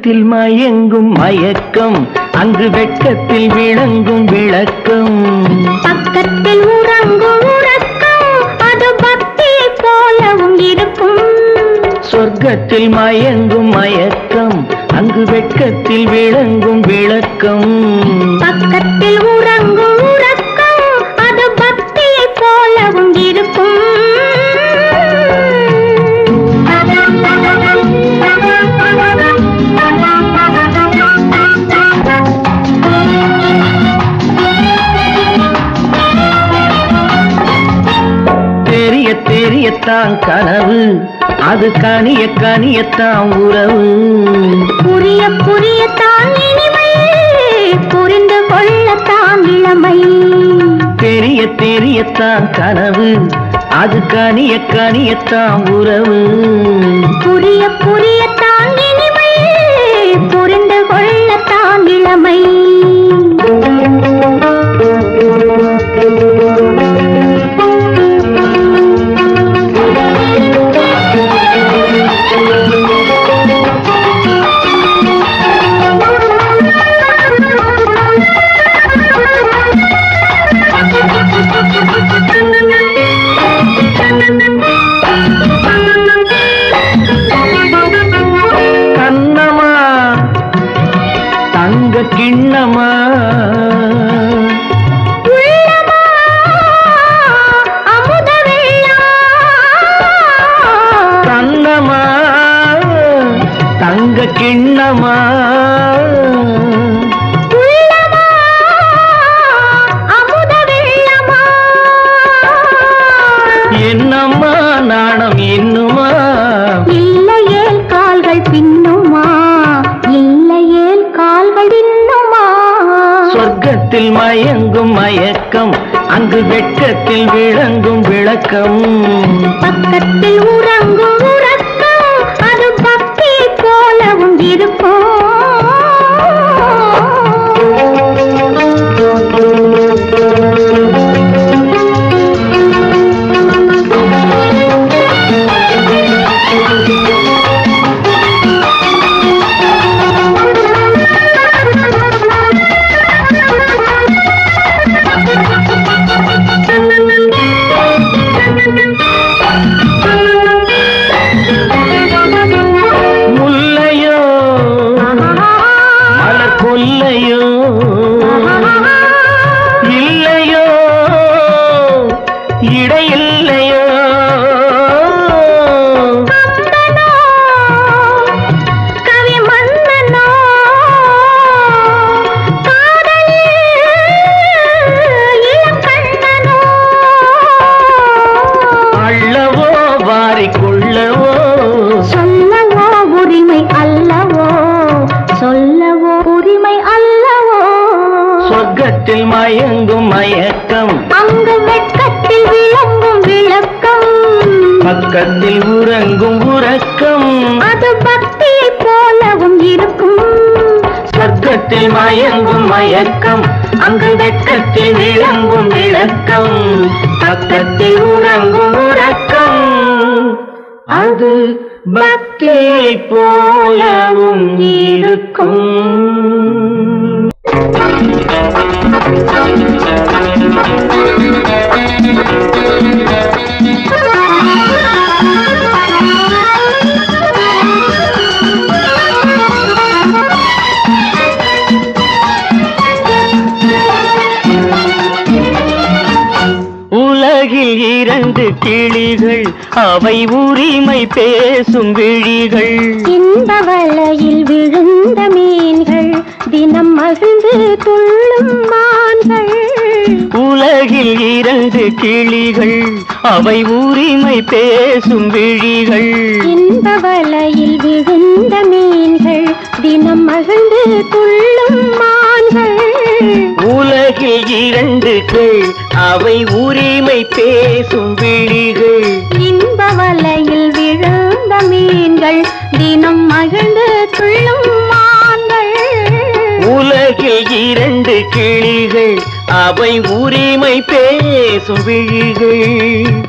சொர்க்கத்தில் மயங்கும் மயக்கம் அங்கு வெட்கத்தில் விளங்கும் விளக்கம். பக்கத்தில் உறங்கும் உறக்கம் அது பக்தி போலவும் இருக்கும். சொர்க்கத்தில் மயங்கும் மயக்கம் அங்கு வெட்கத்தில் விளங்கும் விளக்கம். பக்கத்தில் தெரியத்தான் கனவு. அது கனிய கனியத்தான் உறவு. புரிய புரியத்தான் இனிமை. புரிந்து கொள்ளத்தான் இளமை. தெரிய தெரியத்தான் கனவு. அது கனிய கனியத்தான் உறவு. புரிய புரியத்தான் இனிமை. புரிந்து கொள்ளத்தான் இளமை. கிண்ணமா? என்னம்மா நாணம் என்னுமா இல்லையேல் கால்கள் பின்னுமா? இல்லையேல் கால்கள் பின்னுமா சொர்க்கத்தில் மயங்கும் மயக்கம் அங்கு வெட்கத்தில் விளங்கும் விளக்கம். பக்கத்தில் உறங்கும் Thank you. மயங்கும் மயக்கம். அங்கு வெட்கத்தில் விளங்கும் விளக்கம். பக்கத்தில் உறங்கும் உறக்கம். அது பக்தி போலவும் இருக்கும். சொர்க்கத்தில் மயங்கும் மயக்கம். அங்கு வெட்கத்தில் விளங்கும் விளக்கம். பக்கத்தில் உறங்கும் உறக்கம். அது பக்தி போலவும் இருக்கும். உலகில் இரண்டு கிளிகள் அவை உரிமை பேசும் விழிகள். இந்த வலையில் விழுந்த மீன்கள் தினம் மகிழ்ந்து துள்ளும் மான்கள் உலகில் இரண்டு கிளிகள் அவை உரிமை பேசும் விழிகள். இன்ப வலையில் விழுந்த மீன்கள் தினம் மகிழ்ந்து துள்ளும் மான்கள். உலகில் இரண்டு கீழ் அவை உரிமை பேசும் விழிகள். இன்ப வலையில் விழுந்த மீன்கள் தினம் மகிழ்ந்து துள்ளும் இரண்டு கிளிகள் அவை உரிமை பேசும் விழிகள்.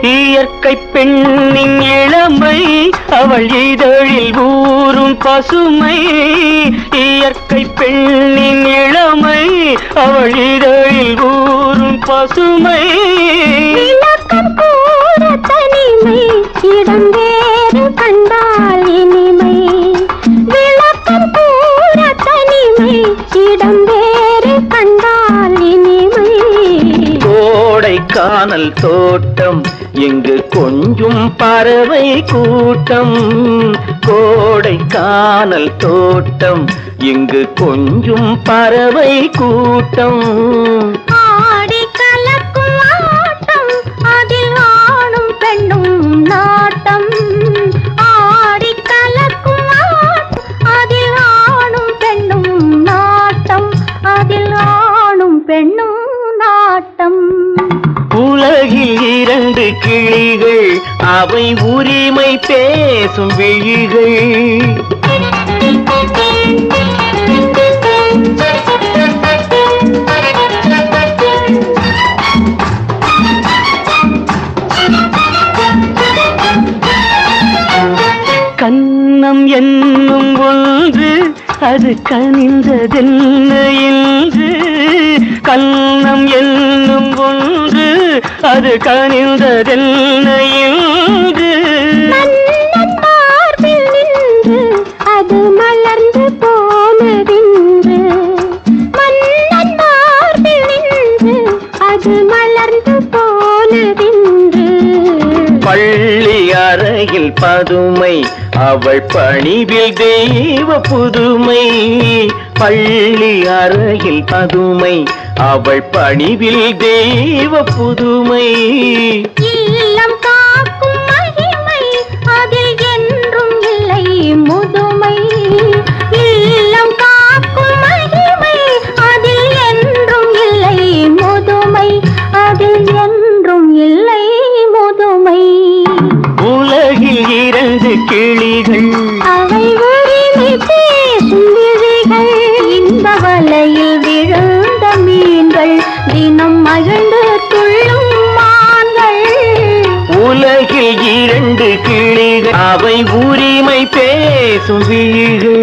இயற்கை பெண்ணின் இளமை அவள் இதழில் ஊறும் பசுமை இயற்கை பெண்ணின் இளமை அவள் இதழில் ஊறும் பசுமை. தனிமை இடம் வேறு கண்டால் இனிமை. விளக்கம் கூற தனிமை இடம் வேறு கண்டால் இனிமை. கோடை கானல் தோட்டம் இங்கு கொஞ்சும் பறவை கூட்டம் கோடை கானல் தோட்டம். இங்கு கொஞ்சும் பறவை கூட்டம். பெண்ணும் நாட்டம். உலகில் இரண்டு கிளிகள் அவை உரிமை பேசும் விழிகள். கண்ணம் என்னும் ஒன்று அது கனிந்ததென்ன அது கனிந்ததென்ன நின்று அது மலர்ந்து போனதென்று. மன்னன் மார்பில் நின்று அது மலர்ந்து போனதென்று. பள்ளி அறையில் பதுமை அவள் பணிவில் தெய்வ புதுமை. பள்ளி அறையில் பதுமை அவள் பணிவில் தெய்வ புதுமை. இரண்டு கிளிகள் அவை உரிமை பேசுவீர்கள்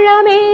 பலாப்பழமே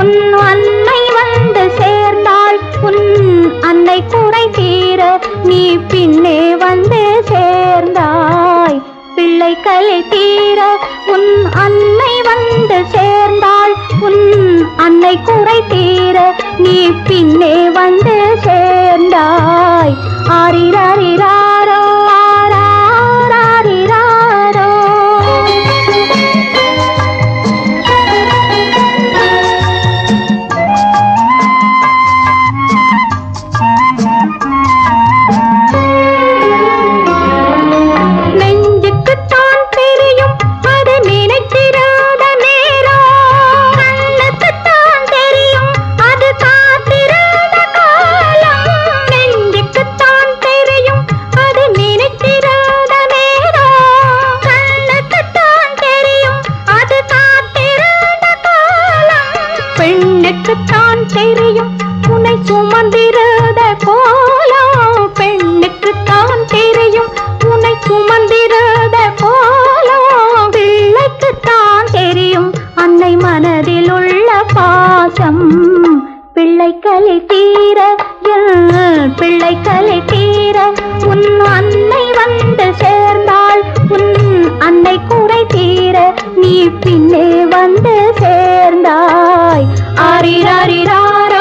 உன் அன்னை வந்து சேர்ந்தாள் உன் அன்னை குறை தீர நீ பின்னே வந்து சேர்ந்தாய். பிள்ளை கலை தீர உன் அன்னை வந்து சேர்ந்தாள் உன் அன்னை குறை தீர நீ பின்னே வந்து சேர்ந்தாய். ஆரிராரிராரோ மனதில் உள்ள பாசம் பிள்ளை தீர என் பிள்ளை தீர உன் அன்னை வந்து சேர்ந்தாள் உன் அன்னை குறை தீர நீ பின்னே வந்து சேர்ந்தாய். ஆரிராரிரார